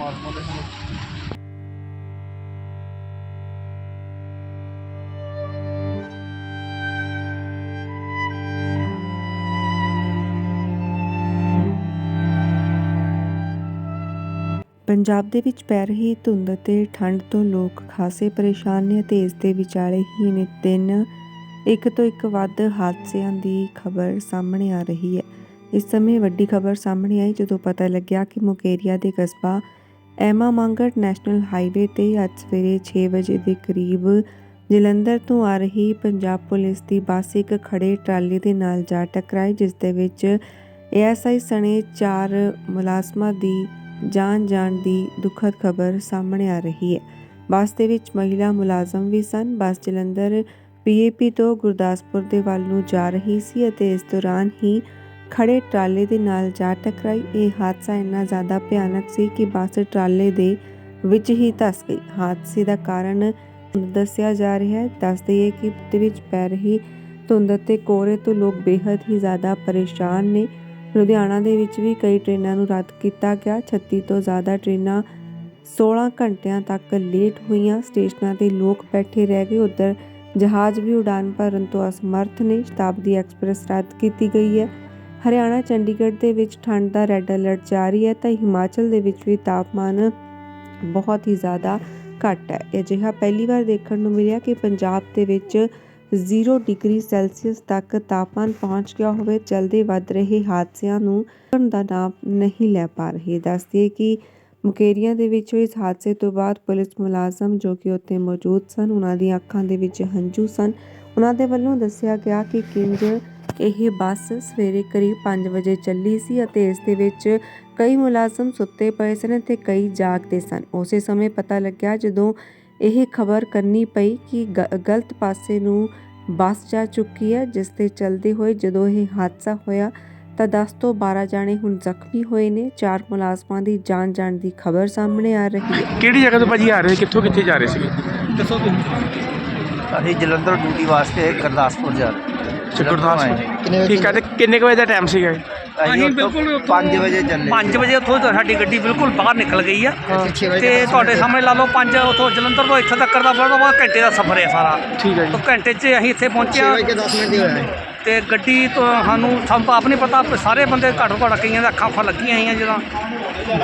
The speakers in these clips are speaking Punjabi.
ਪਰਮਾਤਮਾ ਦੇ ਹੁਣ ਪੰਜਾਬ ਦੇ ਵਿੱਚ ਪੈ ਰਹੀ ਧੁੰਦ ਅਤੇ ਠੰਡ ਤੋਂ ਲੋਕ ਖਾਸੇ ਪਰੇਸ਼ਾਨ ਨੇ ਅਤੇ ਇਸ ਦੇ ਵਿਚਾਲੇ ਹੀ ਨਿਤ ਦਿਨ ਇੱਕ ਤੋਂ ਇੱਕ ਵੱਧ ਹਾਦਸਿਆਂ ਦੀ ਖਬਰ ਸਾਹਮਣੇ ਆ ਰਹੀ ਹੈ। ਇਸ ਸਮੇਂ ਵੱਡੀ ਖਬਰ ਸਾਹਮਣੇ ਆਈ ਜਦੋਂ ਪਤਾ ਲੱਗਿਆ ਕਿ ਮੁਕੇਰੀਆ ਦੇ ਕਸਬਾ ਐਮਾ ਮੰਗਟ ਨੈਸ਼ਨਲ ਹਾਈਵੇ ਤੇ ਅੱਜ ਸਵੇਰੇ 6 ਵਜੇ ਦੇ ਕਰੀਬ ਜਲੰਧਰ ਤੋਂ ਆ ਰਹੀ ਪੰਜਾਬ ਪੁਲਿਸ ਦੀ ਬੱਸ ਇੱਕ ਖੜੇ ਟਰਾਲੀ ਦੇ ਨਾਲ ਜਾ ਟਕਰਾਈ, ਜਿਸ ਦੇ ਵਿੱਚ ਏਐਸਆਈ ਸਣੇ ਚਾਰ ਮੁਲਾਜ਼ਮਾਂ ਦੀ ਜਾਨ ਜਾਣ ਦੀ ਦੁਖਦ ਖਬਰ ਸਾਹਮਣੇ ਆ ਰਹੀ ਹੈ। ਬੱਸ ਦੇ ਵਿੱਚ ਮਹਿਲਾ ਮੁਲਾਜ਼ਮ ਵੀ ਸਨ। ਬੱਸ ਜਲੰਧਰ ਪੀਏਪੀ ਤੋਂ ਗੁਰਦਾਸਪੁਰ ਦੇ ਵੱਲ ਨੂੰ ਜਾ ਰਹੀ ਸੀ ਅਤੇ ਇਸ ਦੌਰਾਨ ਹੀ ਖੜੇ ਟਰਾਲੇ ਦੇ ਨਾਲ ਜਾ ਟਕਰਾਈ। ਇਹ ਹਾਦਸਾ ਇੰਨਾ ਜ਼ਿਆਦਾ ਭਿਆਨਕ ਸੀ ਕਿ ਬੱਸ ਟਰਾਲੇ ਦੇ ਵਿੱਚ ਹੀ ਧਸ ਗਈ। ਹਾਦਸੇ ਦਾ ਕਾਰਨ ਦੱਸਿਆ ਜਾ ਰਿਹਾ ਹੈ। ਦੱਸ ਦਈਏ ਕਿ ਦੇ ਵਿੱਚ ਪੈ ਰਹੀ ਧੁੰਦ ਅਤੇ ਕੋਹਰੇ ਤੋਂ ਲੋਕ ਬੇहद ਹੀ ਜ਼ਿਆਦਾ ਪਰੇਸ਼ਾਨ ਨੇ। ਲੁਧਿਆਣਾ ਦੇ ਵਿੱਚ ਵੀ ਕਈ ਟ੍ਰੇਨਾਂ ਨੂੰ ਰੱਦ ਕੀਤਾ ਗਿਆ। 36 ਤੋਂ ਜ਼ਿਆਦਾ ਟ੍ਰੇਨਾਂ 16 ਘੰਟਿਆਂ ਤੱਕ ਲੇਟ ਹੋਈਆਂ। ਸਟੇਸ਼ਨਾਂ ਤੇ ਲੋਕ ਬੈਠੇ ਰਹਿ ਗਏ। ਉਧਰ ਜਹਾਜ਼ ਵੀ ਉਡਾਨ ਭਰਨ ਤੋਂ ਅਸਮਰਥ ਨੇ। ਸ਼ਤਾਬਦੀ ਐਕਸਪ੍ਰੈਸ ਰੱਦ ਕੀਤੀ ਗਈ ਹੈ। ਹਰਿਆਣਾ, ਚੰਡੀਗੜ੍ਹ ਦੇ ਵਿੱਚ ਠੰਡ ਦਾ ਰੈੱਡ ਅਲਰਟ ਜਾਰੀ ਹੈ ਤਾਂ ਹਿਮਾਚਲ ਦੇ ਵਿੱਚ ਵੀ ਤਾਪਮਾਨ ਬਹੁਤ ਹੀ ਜ਼ਿਆਦਾ ਘੱਟ ਹੈ। ਅਜਿਹਾ ਪਹਿਲੀ ਵਾਰ ਦੇਖਣ ਨੂੰ ਮਿਲਿਆ ਕਿ ਪੰਜਾਬ ਦੇ ਵਿੱਚ 0 ਡਿਗਰੀ ਸੈਲਸੀਅਸ ਤੱਕ ਤਾਪਮਾਨ ਪਹੁੰਚ ਗਿਆ ਹੋਵੇ ਚਲਦੇ ਵੱਧ ਰਹੇ ਹਾਦਸਿਆਂ ਨੂੰ ਦਾ ਨਾਮ ਨਹੀਂ ਲੈ ਪਾ ਰਹੇ। ਦੱਸਦੇ ਕਿ ਮੁਕੇਰੀਆਂ ਦੇ ਵਿੱਚ ਇਸ ਹਾਦਸੇ ਤੋਂ ਬਾਅਦ ਪੁਲਿਸ ਮੁਲਾਜ਼ਮ ਜੋ ਕਿ ਉੱਥੇ ਮੌਜੂਦ ਸਨ, ਉਹਨਾਂ ਦੀਆਂ ਅੱਖਾਂ ਦੇ ਵਿੱਚ ਹੰਝੂ ਸਨ। ਉਹਨਾਂ ਦੇ ਵੱਲੋਂ ਦੱਸਿਆ ਗਿਆ ਕਿ ਕਿੰਜ ਇਹ ਬੱਸ ਸਵੇਰੇ ਕਰੀਬ 5 ਵਜੇ ਚੱਲੀ ਸੀ ਅਤੇ ਇਸ ਦੇ ਵਿੱਚ ਕਈ ਮੁਲਾਜ਼ਮ ਸੁੱਤੇ ਪਏ ਸਨ ਤੇ ਕਈ ਜਾਗਦੇ ਸਨ। ਉਸੇ ਸਮੇਂ ਪਤਾ ਲੱਗਿਆ ਜਦੋਂ ਇਹ ਖਬਰ ਕਰਨੀ ਪਈ ਕਿ ਗਲਤ ਪਾਸੇ ਨੂੰ ਬੱਸ ਜਾ ਚੁੱਕੀ ਹੈ ਜਿਸ ਤੇ ਚਲਦੇ ਹੋਏ ਜਦੋਂ ਇਹ ਹਾਦਸਾ ਹੋਇਆ ਤਾਂ 10 ਤੋਂ 12 ਜਾਣੇ ਹੁਣ ਜ਼ਖਮੀ ਹੋਏ ਨੇ। ਚਾਰ ਮੁਲਾਜ਼ਮਾਂ ਦੀ ਜਾਨ ਜਾਣ ਦੀ ਖਬਰ ਸਾਹਮਣੇ ਆ ਰਹੀ ਹੈ। ਕਿਹੜੀ ਜਗ੍ਹਾ ਤੋਂ ਭਾਜੀ ਆ ਰਹੇ? ਕਿੱਥੋਂ ਕਿੱਥੇ ਜਾ ਰਹੇ ਸੀਗੇ? ਦੱਸੋ ਤੁਸੀਂ। ਅਸੀਂ ਜਲੰਧਰ ਡਿਊਟੀ ਵਾਸਤੇ ਗੁਰਦਾਸਪੁਰ ਜਾ ਰਹੇ। ਗੁਰਦਾਸਪੁਰ। ਠੀਕ ਹੈ ਤੇ ਕਿੰਨੇ ਕੁ ਵਜੇ ਦਾ ਟਾਈਮ ਸੀਗਾ ਇਹ? ਅਸੀਂ ਬਿਲਕੁਲ 5 ਵਜੇ ਚੱਲੇ। 5 ਵਜੇ ਉੱਥੋਂ ਤਾਂ ਸਾਡੀ ਗੱਡੀ ਬਿਲਕੁਲ ਬਾਹਰ ਨਿਕਲ ਗਈ ਆ। ਤੇ ਤੁਹਾਡੇ ਸਾਹਮਣੇ ਲਾ ਲਓ 5 ਉੱਥੋਂ ਜਲੰਧਰ ਤੋਂ ਇੱਥੇ ਤੱਕ ਦਾ ਬੜਾ ਬੜਾ ਘੰਟੇ ਦਾ ਸਫ਼ਰ ਹੈ ਸਾਰਾ। ਠੀਕ ਹੈ ਜੀ। ਤੋਂ ਘੰਟੇ 'ਚ ਅਸੀਂ ਇੱਥੇ ਪਹੁੰਚੇ ਹਾਂ 10 ਮਿੰਟ ਦੀ ਹੋਇਆ। ਤੇ ਗੱਡੀ ਤੋਂ ਸਾਨੂੰ ਸਾਨੂੰ ਤਾਂ ਆਪ ਨਹੀਂ ਪਤਾ ਸਾਰੇ ਬੰਦੇ ਘੱਟੋ ਘੱਟ ਕਈਆਂ ਦੇ ਅੱਖਾਂ ਅੱਖਾਂ ਲੱਗੀਆਂ ਹੋਈਆਂ ਜਦੋਂ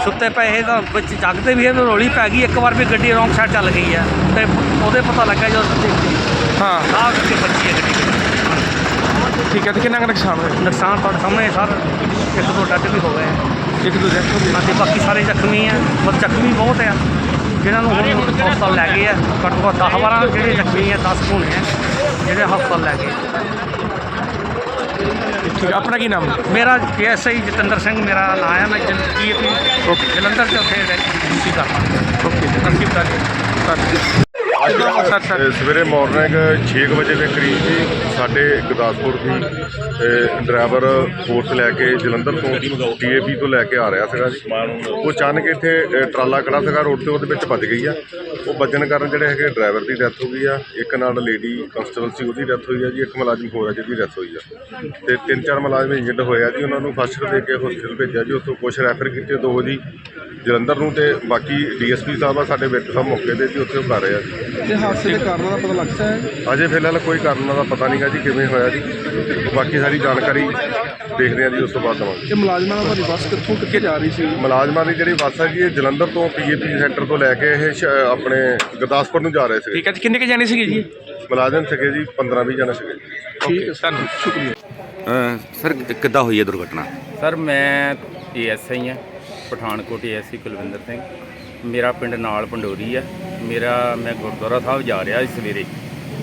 ਸੁੱਤੇ ਪਏ ਤਾਂ ਵਿੱਚ ਜਾਗਦੇ ਵੀ ਇਹ ਰੋਲੀ ਪੈ ਗਈ। ਇੱਕ ਵਾਰ ਵੀ ਗੱਡੀ ਰੌਂਗ ਸਾਈਡ ਚੱਲ ਗਈ ਆ। ਤੇ ਉਹਦੇ ਪਤਾ ਲੱਗਾ ਜਦੋਂ ਦੇਖੀ ਹਾਂ। ਆਹ ਕਰਕੇ ਬੱਚੀ ਹੈ ਗੱਡੀ। ਠੀਕ ਹੈ ਤੇ ਕਿੰਨਾ ਕੁ ਨੁਕਸਾਨ ਹੋਇਆ? ਨੁਕਸਾਨ ਤੁਹਾਡੇ ਸਾਹਮਣੇ ਸਰ ਇੱਕ ਦੋ ਡੱਟ ਵੀ ਹੋ ਗਏ ਆ। ਇੱਕ ਦੋ ਡੈਥ ਹੋ ਗਈ। ਅਤੇ ਬਾਕੀ ਸਾਰੇ ਜ਼ਖਮੀ ਆ। ਪਰ ਜ਼ਖਮੀ ਬਹੁਤ ਆ। ਜਿਨ੍ਹਾਂ ਨੂੰ ਹੁਣ ਹਸਪਤਾਲ ਲੈ ਗਏ ਆ ਘੱਟੋ ਘੱਟ 10 12 ਜਿਹੜੇ ਜ਼ਖਮੀ ਆ 10 ਹੋਣੇ ਆ ਜਿਹੜੇ ਹਸਪਤਾਲ ਲੈ ਗਏ। ਠੀਕ ਆਪਣਾ ਕੀ ਨਾਮ? ਮੇਰਾ ਐਸਆਈ ਜਤਿੰਦਰ ਸਿੰਘ ਮੇਰਾ ਨਾਮ ਹੈ ਮੈਂ ਜਲੰਧਰ ਓਕੇ। ਜਲੰਧਰ ਚ ਉੱਥੇ ਡਿਊਟੀ ਕਰਦਾ ਓਕੇ। ਤਨਸੀਬਦਾਰ ਸਰ ਸਰ ਸਰ। ਤੇ ਸਵੇਰੇ ਮਾਰਨਿੰਗ 6 ਵਜੇ ਦੇ ਕਰੀਬ ਜੀ ਸਾਡੇ ਗੁਰਦਾਸਪੁਰ ਦੀ ਅ, ਡਰਾਈਵਰ ਫੋਰਸ ਲੈ ਕੇ ਜਲੰਧਰ ਤੋਂ ਟੀਏਪੀ ਤੋਂ ਲੈ ਕੇ ਆ ਰਿਹਾ ਸੀਗਾ ਜੀ। ਉਹ ਅਚਾਨਕ ਇੱਥੇ ਟਰਾਲਾ ਖੜਾ ਸੀਗਾ ਰੋਡ ਤੇ ਉਹਦੇ ਵਿੱਚ ਵੱਜ ਗਈ ਆ। ਉਹ ਵੱਜਣ ਕਾਰਨ ਜਿਹੜੇ ਹੈਗੇ ਡਰਾਈਵਰ ਦੀ ਡੈਥ ਹੋ ਗਈ ਆ। ਇੱਕ ਨਾਲ ਲੇਡੀ ਕਨਸਟੇਬਲ ਸੀ ਉਹਦੀ ਡੈਥ ਹੋਈ ਆ ਜੀ। ਇੱਕ ਮੁਲਾਜ਼ਮ ਹੋਰ ਆ ਜਿਹਦੀ ਡੈਥ ਹੋਈ ਆ। ਤੇ ਤਿੰਨ ਚਾਰ ਮੁਲਾਜ਼ਮ ਇੰਜਰਡ ਹੋਏ ਆ ਜੀ। ਉਹਨਾਂ ਨੂੰ ਫਸਟ ਦੇ ਕੇ ਹਸਪੀਟਲ ਭੇਜਿਆ ਜੀ। ਉੱਥੋਂ ਕੁਝ ਰੈਫਰ ਕੀਤੇ ਦੋ ਜੀ। ਜਲੰਧਰ ਨੂੰ ਤੇ ਬਾਕੀ ਡੀਐਸਪੀ ਸਾਹਿਬ ਆ ਸਾਡੇ ਵਿੱਚ ਸਾਹਿਬ ਮੌਕੇ ਤੇ ਜੀ ਉੱਥੇ ਉਹ ਕਰ ਰਹੇ ਆ ਜੀ। ਤੇ ਹਾਦਸੇ ਦੇ ਕਾਰਨਾਂ ਦਾ ਪਤਾ ਲੱਗ ਸਕਦਾ ਹੈ? ਅਜੇ ਫਿਲਹਾਲ ਕੋਈ ਕਾਰਨ ਦਾ ਪਤਾ ਨਹੀਂਗਾ ਜੀ ਕਿਵੇਂ ਹੋਇਆ ਜੀ। ਬਾਕੀ ਸਾਰੀ ਜਾਣਕਾਰੀ ਦੇਖਦੇ ਹਾਂ ਜੀ ਉਸ ਤੋਂ ਬਾਅਦ ਦਵਾਂਗੇ ਕਿ ਮੁਲਾਜ਼ਮਾਂ ਦੀ ਬੱਸ ਕਿੱਥੋਂ ਕਿੱਥੇ ਜਾ ਰਹੀ ਸੀ? ਮੁਲਾਜ਼ਮਾਂ ਦੀ ਜਿਹੜੀ ਬੱਸ ਹੈ ਜੀ ਇਹ ਜਲੰਧਰ ਤੋਂ ਪੀਏਪੀ ਸੈਂਟਰ ਤੋਂ ਲੈ ਕੇ ਇਹ ਸ਼- ਆਪਣੇ ਗੁਰਦਾਸਪੁਰ ਨੂੰ ਜਾ ਰਹੇ ਸੀਗੇ। ਠੀਕ ਹੈ ਤੇ ਕਿੰਨੇ ਕੁ ਜਾਣੇ ਸੀਗੇ ਜੀ? ਮੁਲਾਜ਼ਮ ਸੀਗੇ ਜੀ 15 20 ਜਣੇ ਸੀਗੇ। ਠੀਕ ਹੈ ਸਰ ਸ਼ੁਕਰੀਆ। ਅ, ਸਰ ਕਿੱਦਾਂ ਹੋਈ ਹੈ ਦੁਰਘਟਨਾ? ਸਰ ਮੈਂ ਏਐਸਆਈ ਹਾਂ। ਪਠਾਨਕੋਟ ਏਐਸਆਈ ਕੁਲਵਿੰਦਰ ਸਿੰਘ। ਮੇਰਾ ਪਿੰਡ ਨਾਲ ਪੰਡੋਰੀ ਆ। ਮੇਰਾ, ਮੈਂ ਗੁਰਦੁਆਰਾ ਸਾਹਿਬ ਜਾ ਰਿਹਾ ਸੀ ਸਵੇਰੇ।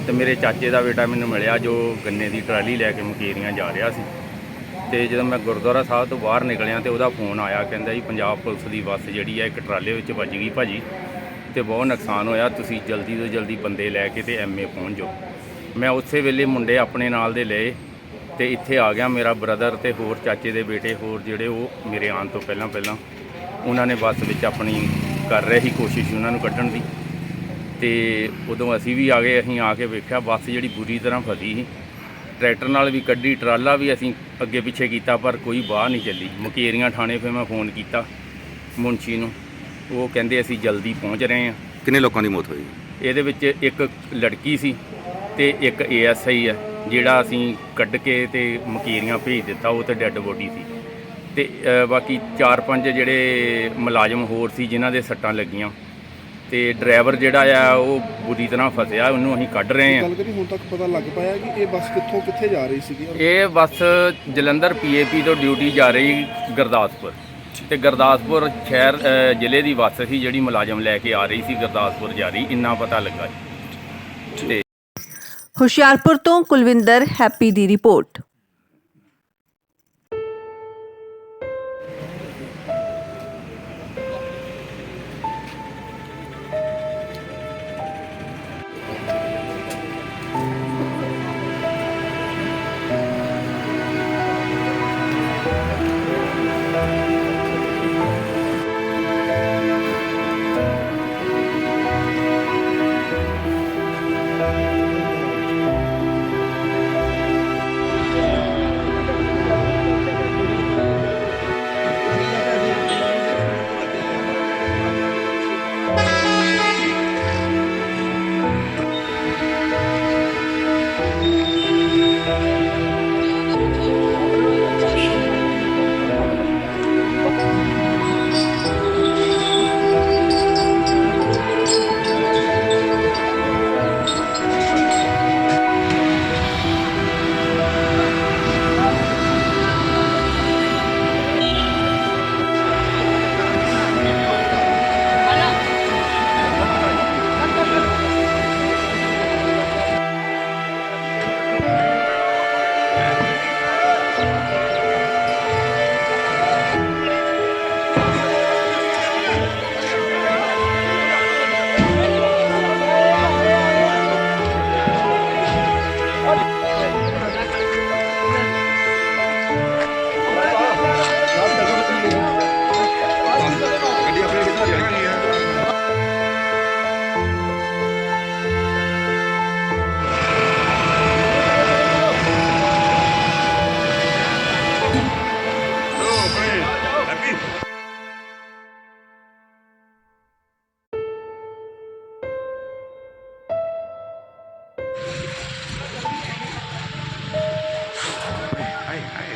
ਤੇ ਮੇਰੇ ਚਾਚੇ ਦਾ ਬੇਟਾ ਮੈਨੂੰ ਮਿਲਿਆ ਜੋ ਗੰਨੇ ਦੀ ਟਰਾਲੀ ਲੈ ਕੇ ਮੁਕੇਰੀਆਂ ਜਾ ਰਿਹਾ ਸੀ। ਤੇ ਜਦੋਂ ਮੈਂ ਗੁਰਦੁਆਰਾ ਸਾਹਿਬ ਤੋਂ ਬਾਹਰ ਨਿਕਲਿਆ ਤੇ ਉਹਦਾ ਫੋਨ ਆਇਆ, ਕਹਿੰਦਾ ਜੀ ਪੰਜਾਬ ਪੁਲਿਸ ਦੀ ਬੱਸ ਜਿਹੜੀ ਆ, ਇੱਕ ਟਰਾਲੇ ਵਿੱਚ ਵੱਜ ਗਈ ਭਾਜੀ। ਤੇ ਬਹੁਤ ਨੁਕਸਾਨ ਹੋਇਆ, ਤੁਸੀਂ ਜਲਦੀ ਤੋਂ ਜਲਦੀ ਬੰਦੇ ਲੈ ਕੇ ਤੇ ਐਮਏ ਪਹੁੰਚ ਜਾਓ। ਮੈਂ ਉਸੇ ਵੇਲੇ ਮੁੰਡੇ ਆਪਣੇ ਨਾਲ ਦੇ ਲਏ। ਤੇ ਇੱਥੇ ਆ ਗਿਆ ਮੇਰਾ ਬ੍ਰਦਰ ਤੇ ਹੋਰ ਚਾਚੇ ਦੇ ਬੇਟੇ ਹੋਰ ਜਿਹੜੇ ਉਹ ਮੇਰੇ ਆਉਣ ਤੋਂ ਪਹਿਲਾਂ ਪਹਿਲਾਂ। ਉਹਨਾਂ ਨੇ ਬੱਸ ਵਿੱਚ ਆਪਣੀ ਕਰ ਰਹੇ ਸੀ ਕੋਸ਼ਿਸ਼ ਉਹਨਾਂ ਨੂੰ ਕੱਢਣ ਦੀ। ਤੇ ਉਦੋਂ ਅਸੀਂ ਵੀ ਆ ਗਏ ਅਸੀਂ ਆ ਕੇ ਵੇਖਿਆ ਬੱਸ ਜਿਹੜੀ ਬੁਰੀ ਤਰ੍ਹਾਂ ਫਸੀ ਸੀ। ਟਰੈਕਟਰ ਨਾਲ ਵੀ ਕੱਢੀ ਟਰਾਲਾ ਵੀ ਅਸੀਂ ਅੱਗੇ ਪਿੱਛੇ ਕੀਤਾ ਪਰ ਕੋਈ ਬਾਹਰ ਨਹੀਂ ਚੱਲੀ। ਮੁਕੇਰੀਆਂ ਥਾਣੇ 'ਤੇ ਮੈਂ ਫੋਨ ਕੀਤਾ ਮੁੰਸ਼ੀ ਨੂੰ। ਉਹ ਕਹਿੰਦੇ ਅਸੀਂ ਜਲਦੀ ਪਹੁੰਚ ਰਹੇ ਹਾਂ। ਕਿੰਨੇ ਲੋਕਾਂ ਦੀ ਮੌਤ ਹੋਈ? ਇਹਦੇ ਵਿੱਚ ਇੱਕ ਲੜਕੀ ਸੀ ਤੇ ਇੱਕ ਏਐਸਆਈ ਹੈ ਜਿਹੜਾ ਅਸੀਂ ਕੱਢ ਕੇ ਤੇ ਮਕੀਰੀਆਂ ਭੇਜ ਦਿੱਤਾ ਉਹ ਤੇ ਡੈੱਡ ਬੋਡੀ ਸੀ। ਤੇ ਅ, ਬਾਕੀ 4-5 ਜਿਹੜੇ ਮੁਲਾਜ਼ਮ ਹੋਰ ਸੀ ਜਿਨ੍ਹਾਂ ਦੇ ਸੱਟਾਂ ਲੱਗੀਆਂ। ਤੇ ਡਰਾਈਵਰ ਜਿਹੜਾ ਆ ਉਹ ਬੁਰੀ ਤਰ੍ਹਾਂ ਫਸਿਆ ਉਹਨੂੰ ਅਸੀਂ ਕੱਢ ਰਹੇ ਹਾਂ। ਗੱਲ ਕਰੀ ਹੁਣ ਤੱਕ ਪਤਾ ਲੱਗ ਪਾਇਆ ਕਿ ਇਹ ਬੱਸ ਕਿੱਥੋਂ ਕਿੱਥੇ ਜਾ ਰਹੀ ਸੀਗੀ? ਔਰ ਇਹ ਬੱਸ ਜਲੰਧਰ ਪੀਏਪੀ ਤੋਂ ਡਿਊਟੀ ਜਾ ਰਹੀ ਗੁਰਦਾਸਪੁਰ। ਤੇ ਗੁਰਦਾਸਪੁਰ ਸ਼ਹਿਰ ਅ, ਜ਼ਿਲ੍ਹੇ ਦੀ ਬੱਸ ਸੀ ਜਿਹੜੀ ਮੁਲਾਜ਼ਮ ਲੈ ਕੇ ਆ ਰਹੀ ਸੀ ਗੁਰਦਾਸਪੁਰ ਜਾ ਰਹੀ ਇੰਨਾ ਪਤਾ ਲੱਗਾ ਜੀ। ਤੇ ਹੁਸ਼ਿਆਰਪੁਰ ਤੋਂ ਕੁਲਵਿੰਦਰ ਹੈਪੀ ਦੀ ਰਿਪੋਰਟ।